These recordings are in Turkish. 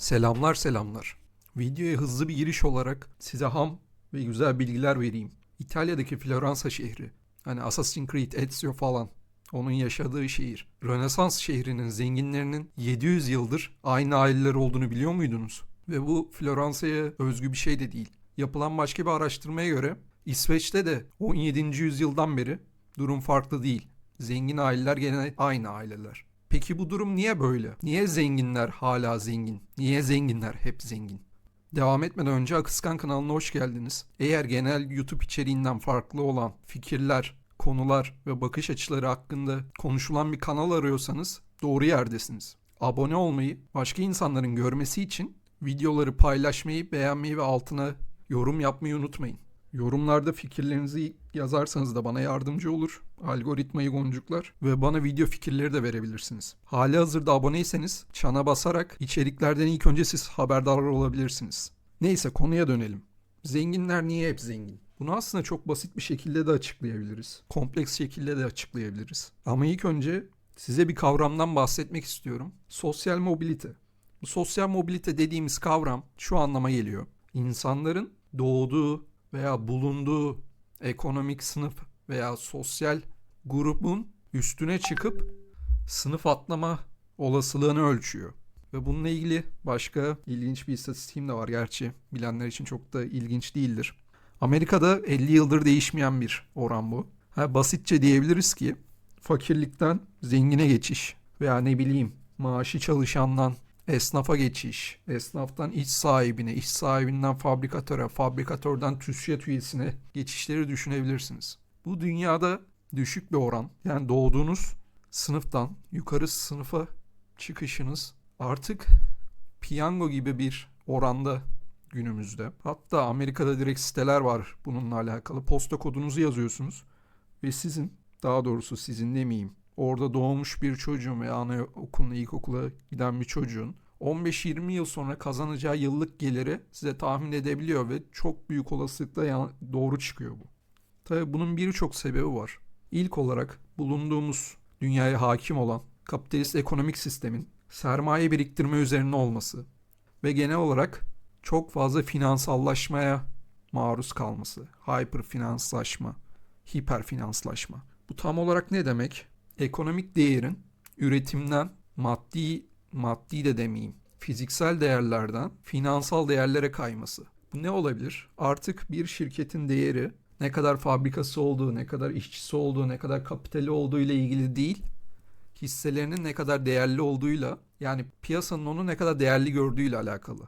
Selamlar selamlar. Videoya hızlı bir giriş olarak size ham ve güzel bilgiler vereyim. İtalya'daki Floransa şehri, hani Assassin's Creed Ezio falan, onun yaşadığı şehir. Rönesans şehrinin zenginlerinin 700 yıldır aynı aileler olduğunu biliyor muydunuz? Ve bu Floransa'ya özgü bir şey de değil. Yapılan başka bir araştırmaya göre İsveç'te de 17. yüzyıldan beri durum farklı değil. Zengin aileler gene aynı aileler. Peki bu durum niye böyle? Niye zenginler hala zengin? Niye zenginler hep zengin? Devam etmeden önce Akıskan kanalına hoş geldiniz. Eğer genel YouTube içeriğinden farklı olan fikirler, konular ve bakış açıları hakkında konuşulan bir kanal arıyorsanız doğru yerdesiniz. Abone olmayı, başka insanların görmesi için videoları paylaşmayı, beğenmeyi ve altına yorum yapmayı unutmayın. Yorumlarda fikirlerinizi yazarsanız da bana yardımcı olur. Algoritmayı goncuklar ve bana video fikirleri de verebilirsiniz. Hali hazırda aboneyseniz çana basarak içeriklerden ilk önce siz haberdar olabilirsiniz. Neyse konuya dönelim. Zenginler niye hep zengin? Bunu aslında çok basit bir şekilde de açıklayabiliriz. Kompleks şekilde de açıklayabiliriz. Ama ilk önce size bir kavramdan bahsetmek istiyorum. Sosyal mobilite. Bu sosyal mobilite dediğimiz kavram şu anlama geliyor. İnsanların doğduğu veya bulunduğu ekonomik sınıf veya sosyal grubun üstüne çıkıp sınıf atlama olasılığını ölçüyor. Ve bununla ilgili başka ilginç bir istatistiğim de var gerçi bilenler için çok da ilginç değildir. Amerika'da 50 yıldır değişmeyen bir oran bu. Ha, basitçe diyebiliriz ki fakirlikten zengine geçiş veya ne bileyim maaşı çalışandan esnafa geçiş, esnaftan iş sahibine, iş sahibinden fabrikatöre, fabrikatörden TÜSİAD üyesine geçişleri düşünebilirsiniz. Bu dünyada düşük bir oran. Yani doğduğunuz sınıftan yukarı sınıfa çıkışınız artık piyango gibi bir oranda günümüzde. Hatta Amerika'da direkt siteler var bununla alakalı. Posta kodunuzu yazıyorsunuz ve sizin daha doğrusu sizin demeyeyim orada doğmuş bir çocuğun veya anaokuluna ilkokula giden bir çocuğun 15-20 yıl sonra kazanacağı yıllık geliri size tahmin edebiliyor ve çok büyük olasılıkla doğru çıkıyor bu. Tabi bunun birçok sebebi var. İlk olarak bulunduğumuz dünyaya hakim olan kapitalist ekonomik sistemin sermaye biriktirme üzerine olması ve genel olarak çok fazla finansallaşmaya maruz kalması. Hyper finanslaşma, hiper finanslaşma. Bu tam olarak ne demek? Ekonomik değerin üretimden maddi maddi de demeyeyim fiziksel değerlerden finansal değerlere kayması. Bu ne olabilir? Artık bir şirketin değeri ne kadar fabrikası olduğu, ne kadar işçisi olduğu, ne kadar kapitali olduğu ile ilgili değil, hisselerinin ne kadar değerli olduğuyla yani piyasanın onu ne kadar değerli gördüğüyle alakalı.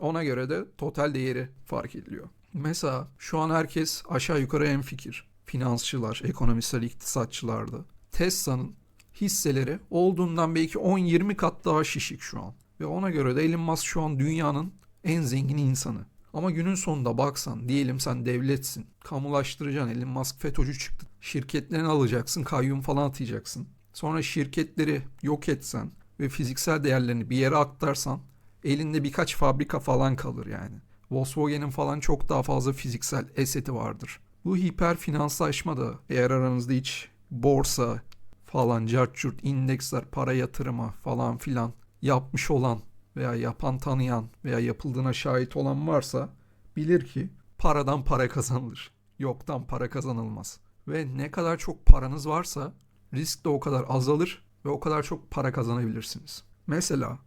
Ona göre de total değeri fark ediliyor. Mesela şu an herkes aşağı yukarı en fikir. Finansçılar, ekonomistler, iktisatçılar da. Tesla'nın hisseleri olduğundan belki 10-20 kat daha şişik şu an. Ve ona göre de Elon Musk şu an dünyanın en zengin insanı. Ama günün sonunda baksan diyelim sen devletsin. Kamulaştıracaksın Elon Musk FETÖ'cü çıktı. Şirketlerini alacaksın kayyum falan atacaksın. Sonra şirketleri yok etsen ve fiziksel değerlerini bir yere aktarsan elinde birkaç fabrika falan kalır yani. Volkswagen'in falan çok daha fazla fiziksel eseti vardır. Bu hiper finanslaşma da eğer aranızda hiç borsa falan carçurt indeksler para yatırımı falan filan yapmış olan veya yapan tanıyan veya yapıldığına şahit olan varsa bilir ki paradan para kazanılır. Yoktan para kazanılmaz. Ve ne kadar çok paranız varsa risk de o kadar azalır ve o kadar çok para kazanabilirsiniz. Mesela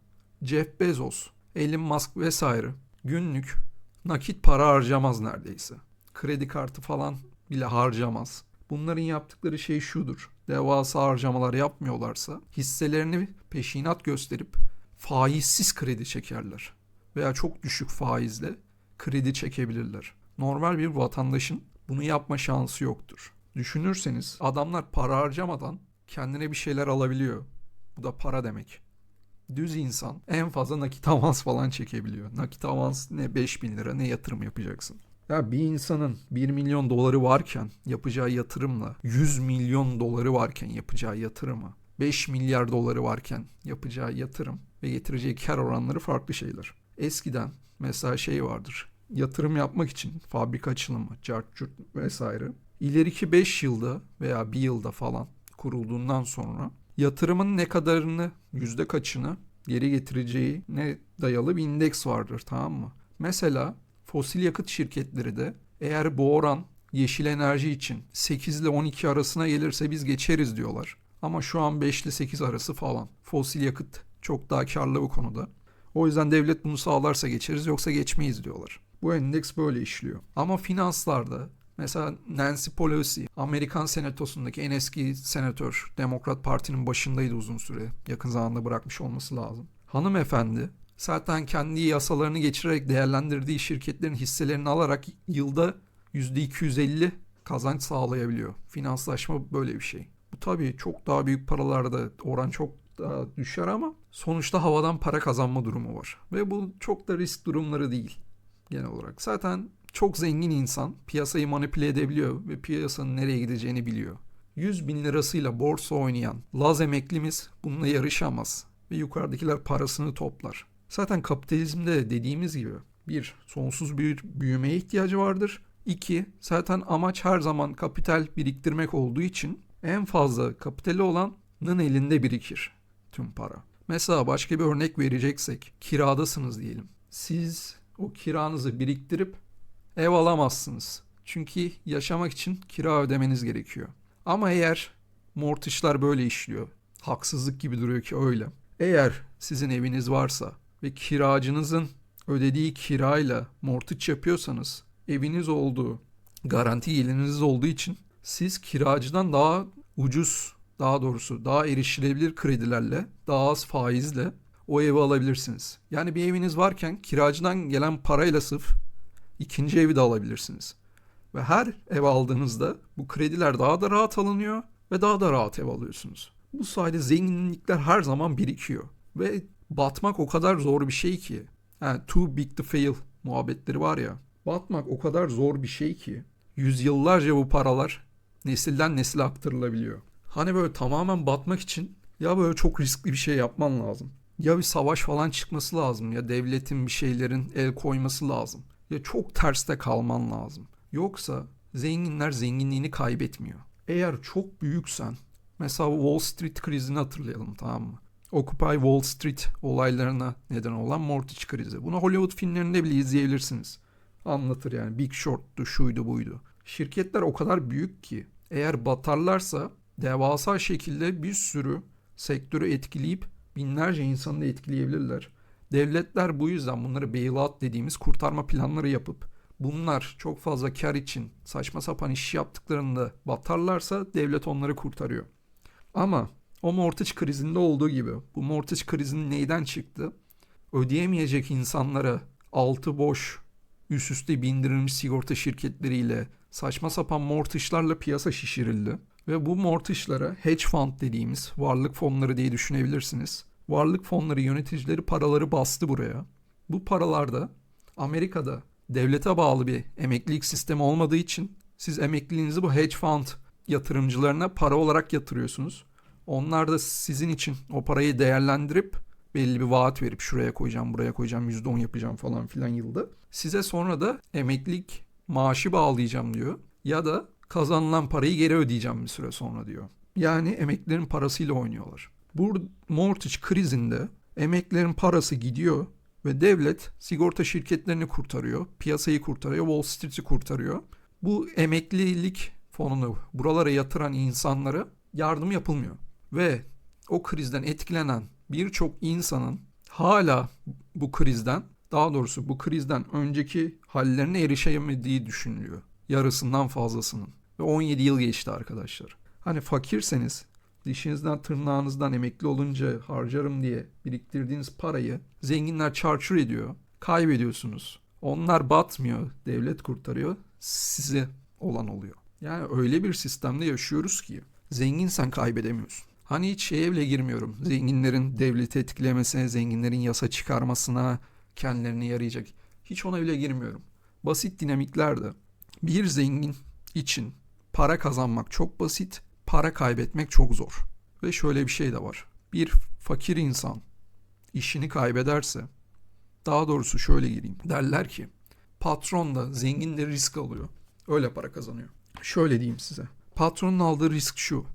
Jeff Bezos, Elon Musk vesaire günlük nakit para harcamaz neredeyse. Kredi kartı falan bile harcamaz. Bunların yaptıkları şey şudur. Devasa harcamalar yapmıyorlarsa hisselerini peşinat gösterip faizsiz kredi çekerler. Veya çok düşük faizle kredi çekebilirler. Normal bir vatandaşın bunu yapma şansı yoktur. Düşünürseniz adamlar para harcamadan kendine bir şeyler alabiliyor. Bu da para demek. Düz insan en fazla nakit avans falan çekebiliyor. Nakit avans ne 5000 lira ne yatırım yapacaksın. Ya bir insanın 1 milyon doları varken yapacağı yatırımla 100 milyon doları varken yapacağı yatırımı 5 milyar doları varken yapacağı yatırım ve getireceği kar oranları farklı şeyler. Eskiden mesela şey vardır. Yatırım yapmak için fabrika açılımı, cart vesaire ileriki 5 yılda veya 1 yılda falan kurulduğundan sonra yatırımın ne kadarını, yüzde kaçını geri getireceğine dayalı bir indeks vardır tamam mı? Mesela fosil yakıt şirketleri de eğer bu oran yeşil enerji için 8 ile 12 arasına gelirse biz geçeriz diyorlar. Ama şu an 5 ile 8 arası falan. Fosil yakıt çok daha karlı bu konuda. O yüzden devlet bunu sağlarsa geçeriz yoksa geçmeyiz diyorlar. Bu endeks böyle işliyor. Ama finanslarda mesela Nancy Pelosi Amerikan senatosundaki en eski senatör Demokrat Parti'nin başındaydı uzun süre. Yakın zamanda bırakmış olması lazım. Hanımefendi zaten kendi yasalarını geçirerek değerlendirdiği şirketlerin hisselerini alarak yılda %250 kazanç sağlayabiliyor. Finanslaşma böyle bir şey. Bu tabii çok daha büyük paralarda oran çok daha düşer ama sonuçta havadan para kazanma durumu var. Ve bu çok da risk durumları değil genel olarak. Zaten çok zengin insan piyasayı manipüle edebiliyor ve piyasanın nereye gideceğini biliyor. 100 bin lirasıyla borsa oynayan Laz emeklimiz bununla yarışamaz ve yukarıdakiler parasını toplar. Zaten kapitalizmde dediğimiz gibi bir sonsuz bir büyümeye ihtiyacı vardır. İki zaten amaç her zaman kapital biriktirmek olduğu için en fazla kapitali olanın elinde birikir tüm para. Mesela başka bir örnek vereceksek kiradasınız diyelim. Siz o kiranızı biriktirip ev alamazsınız. Çünkü yaşamak için kira ödemeniz gerekiyor. Ama eğer mortgage'lar böyle işliyor. Haksızlık gibi duruyor ki öyle. Eğer sizin eviniz varsa ve kiracınızın ödediği kirayla mortgage yapıyorsanız eviniz olduğu, garanti geliriniz olduğu için siz kiracıdan daha ucuz, daha doğrusu daha erişilebilir kredilerle, daha az faizle o evi alabilirsiniz. Yani bir eviniz varken kiracıdan gelen parayla sırf ikinci evi de alabilirsiniz. Ve her ev aldığınızda bu krediler daha da rahat alınıyor ve daha da rahat ev alıyorsunuz. Bu sayede zenginlikler her zaman birikiyor. Ve batmak o kadar zor bir şey ki. Yani too big to fail muhabbetleri var ya. Batmak o kadar zor bir şey ki. Yüzyıllarca bu paralar nesilden nesile aktarılabiliyor. Hani böyle tamamen batmak için ya böyle çok riskli bir şey yapman lazım. Ya bir savaş falan çıkması lazım ya devletin bir şeylerin el koyması lazım. Ya çok terste kalman lazım. Yoksa zenginler zenginliğini kaybetmiyor. Eğer çok büyüksen mesela Wall Street krizini hatırlayalım tamam mı? Occupy Wall Street olaylarına neden olan mortgage krizi. Bunu Hollywood filmlerinde bile izleyebilirsiniz. Anlatır yani Big Short'tu, şuydu buydu. Şirketler o kadar büyük ki eğer batarlarsa devasa şekilde bir sürü sektörü etkileyip binlerce insanı da etkileyebilirler. Devletler bu yüzden bunları bailout dediğimiz kurtarma planları yapıp bunlar çok fazla kar için saçma sapan iş yaptıklarında batarlarsa devlet onları kurtarıyor. Ama o mortgage krizinde olduğu gibi bu mortgage krizinin neyden çıktı? Ödeyemeyecek insanlara altı boş üst üste bindirilmiş sigorta şirketleriyle saçma sapan mortgage'larla piyasa şişirildi. Ve bu mortgage'lara hedge fund dediğimiz varlık fonları diye düşünebilirsiniz. Varlık fonları yöneticileri paraları bastı buraya. Bu paralarda Amerika'da devlete bağlı bir emeklilik sistemi olmadığı için siz emekliliğinizi bu hedge fund yatırımcılarına para olarak yatırıyorsunuz. Onlar da sizin için o parayı değerlendirip belli bir vaat verip şuraya koyacağım, buraya koyacağım, %10 yapacağım falan filan yılda. Size sonra da emeklilik maaşı bağlayacağım diyor. Ya da kazanılan parayı geri ödeyeceğim bir süre sonra diyor. Yani emeklilerin parasıyla oynuyorlar. Bu mortgage krizinde emeklilerin parası gidiyor ve devlet sigorta şirketlerini kurtarıyor, piyasayı kurtarıyor, Wall Street'i kurtarıyor. Bu emeklilik fonunu buralara yatıran insanlara yardım yapılmıyor. Ve o krizden etkilenen birçok insanın hala bu krizden daha doğrusu bu krizden önceki hallerine erişemediği düşünülüyor. Yarısından fazlasının. Ve 17 yıl geçti arkadaşlar. Hani fakirseniz dişinizden tırnağınızdan emekli olunca harcarım diye biriktirdiğiniz parayı zenginler çarçur ediyor. Kaybediyorsunuz. Onlar batmıyor. Devlet kurtarıyor. Size olan oluyor. Yani öyle bir sistemde yaşıyoruz ki zenginsen kaybedemiyorsun. Hani hiç şeye bile girmiyorum. Zenginlerin devleti etkilemesine, zenginlerin yasa çıkarmasına kendilerine yarayacak. Hiç ona bile girmiyorum. Basit dinamiklerde bir zengin için para kazanmak çok basit, para kaybetmek çok zor. Ve şöyle bir şey de var. Bir fakir insan işini kaybederse, daha doğrusu şöyle gireyim. Derler ki patron da zenginleri risk alıyor. Öyle para kazanıyor. Şöyle diyeyim size. Patronun aldığı risk şu.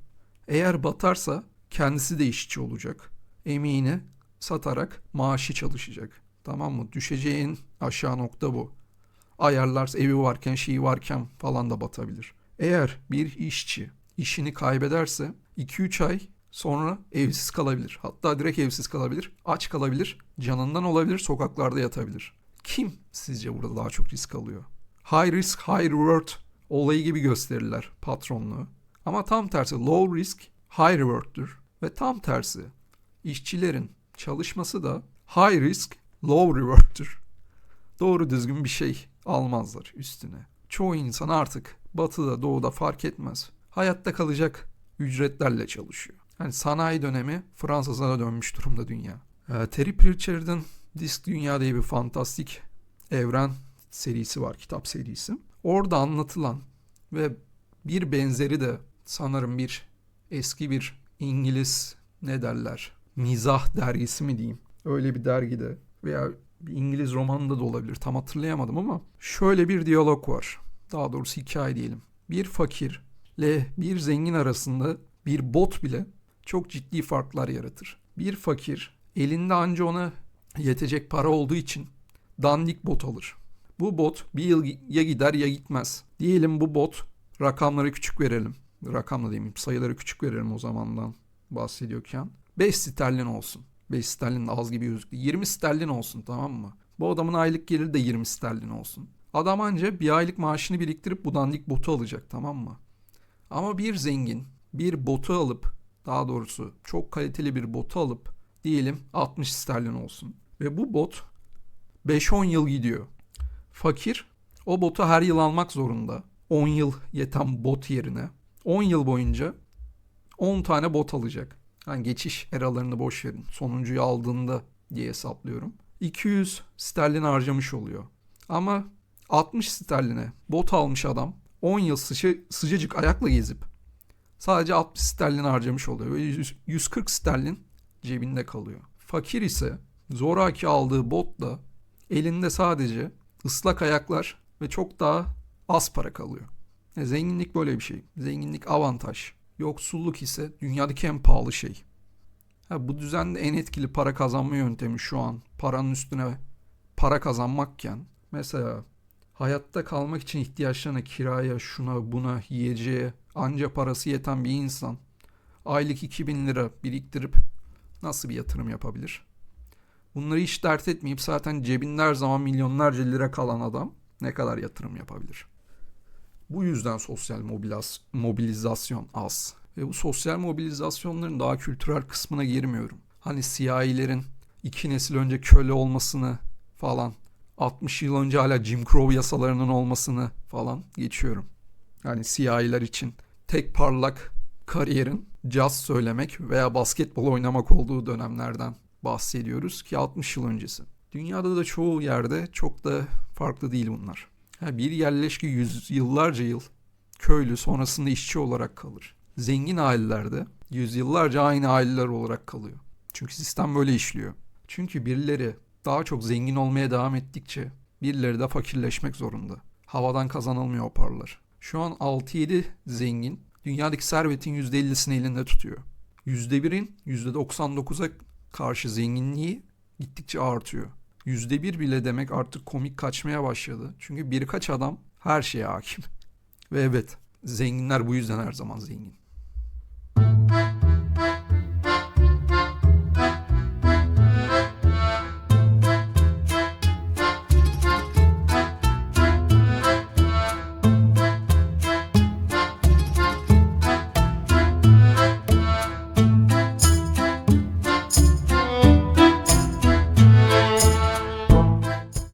Eğer batarsa kendisi de işçi olacak. Emeğini satarak maaşı çalışacak. Tamam mı? Düşeceğin aşağı nokta bu. Ayarlar evi varken şeyi varken falan da batabilir. Eğer bir işçi işini kaybederse 2-3 ay sonra evsiz kalabilir. Hatta direkt evsiz kalabilir. Aç kalabilir. Canından olabilir. Sokaklarda yatabilir. Kim sizce burada daha çok risk alıyor? High risk, high reward olayı gibi gösterirler patronluğu. Ama tam tersi low risk, high reward'dur. Ve tam tersi işçilerin çalışması da high risk, low reward'dur. Doğru düzgün bir şey almazlar üstüne. Çoğu insan artık batıda doğuda fark etmez. Hayatta kalacak ücretlerle çalışıyor. Yani sanayi dönemi Fransa'da dönmüş durumda dünya. Ee, Terry Pratchett'ın Disk Dünya diye bir fantastik evren serisi var, kitap serisi. Orada anlatılan ve bir benzeri de sanırım bir eski bir İngiliz ne derler mizah dergisi mi diyeyim. Öyle bir dergide veya bir İngiliz romanında da olabilir tam hatırlayamadım ama şöyle bir diyalog var. Daha doğrusu hikaye diyelim. Bir fakirle bir zengin arasında bir bot bile çok ciddi farklar yaratır. Bir fakir elinde anca ona yetecek para olduğu için dandik bot alır. Bu bot bir yıl ya gider ya gitmez. Diyelim bu bot rakamları küçük verelim. Rakamla demeyeyim sayıları küçük verelim o zamandan bahsediyorken. 5 sterlin olsun. 5 sterlin de az gibi gözüktü. 20 sterlin olsun tamam mı? Bu adamın aylık geliri de 20 sterlin olsun. Adam anca bir aylık maaşını biriktirip bu dandik botu alacak tamam mı? Ama bir zengin bir botu alıp daha doğrusu çok kaliteli bir botu alıp diyelim 60 sterlin olsun. Ve bu bot 5-10 yıl gidiyor. Fakir o botu her yıl almak zorunda. 10 yıl yeten bot yerine 10 yıl boyunca 10 tane bot alacak. Yani geçiş eralarını boş verin. Sonuncuyu aldığında diye hesaplıyorum. 200 sterlin harcamış oluyor. Ama 60 sterline bot almış adam 10 yıl sıcı, sıcacık ayakla gezip sadece 60 sterlin harcamış oluyor. Ve 140 sterlin cebinde kalıyor. Fakir ise zoraki aldığı botla elinde sadece ıslak ayaklar ve çok daha az para kalıyor. E, zenginlik böyle bir şey. Zenginlik avantaj. Yoksulluk ise dünyadaki en pahalı şey. Ha, bu düzende en etkili para kazanma yöntemi şu an paranın üstüne para kazanmakken mesela hayatta kalmak için ihtiyaçlarına kiraya, şuna, buna, yiyeceğe anca parası yeten bir insan aylık 2000 lira biriktirip nasıl bir yatırım yapabilir? Bunları hiç dert etmeyip zaten cebinde her zaman milyonlarca lira kalan adam ne kadar yatırım yapabilir? Bu yüzden sosyal mobilizasyon az. Ve bu sosyal mobilizasyonların daha kültürel kısmına girmiyorum. Hani siyahilerin iki nesil önce köle olmasını falan 60 yıl önce hala Jim Crow yasalarının olmasını falan geçiyorum. Yani siyahiler için tek parlak kariyerin caz söylemek veya basketbol oynamak olduğu dönemlerden bahsediyoruz ki 60 yıl öncesi. Dünyada da çoğu yerde çok da farklı değil bunlar. Ha, bir yerleşki yüz, yıllarca yıl köylü sonrasında işçi olarak kalır. Zengin ailelerde yüzyıllarca aynı aileler olarak kalıyor. Çünkü sistem böyle işliyor. Çünkü birileri daha çok zengin olmaya devam ettikçe birileri de fakirleşmek zorunda. Havadan kazanılmıyor paralar. Şu an 6-7 zengin dünyadaki servetin %50'sini elinde tutuyor. %1'in %99'a karşı zenginliği gittikçe artıyor. %1 bile demek artık komik kaçmaya başladı. Çünkü birkaç adam her şeye hakim. Ve evet zenginler bu yüzden her zaman zengin.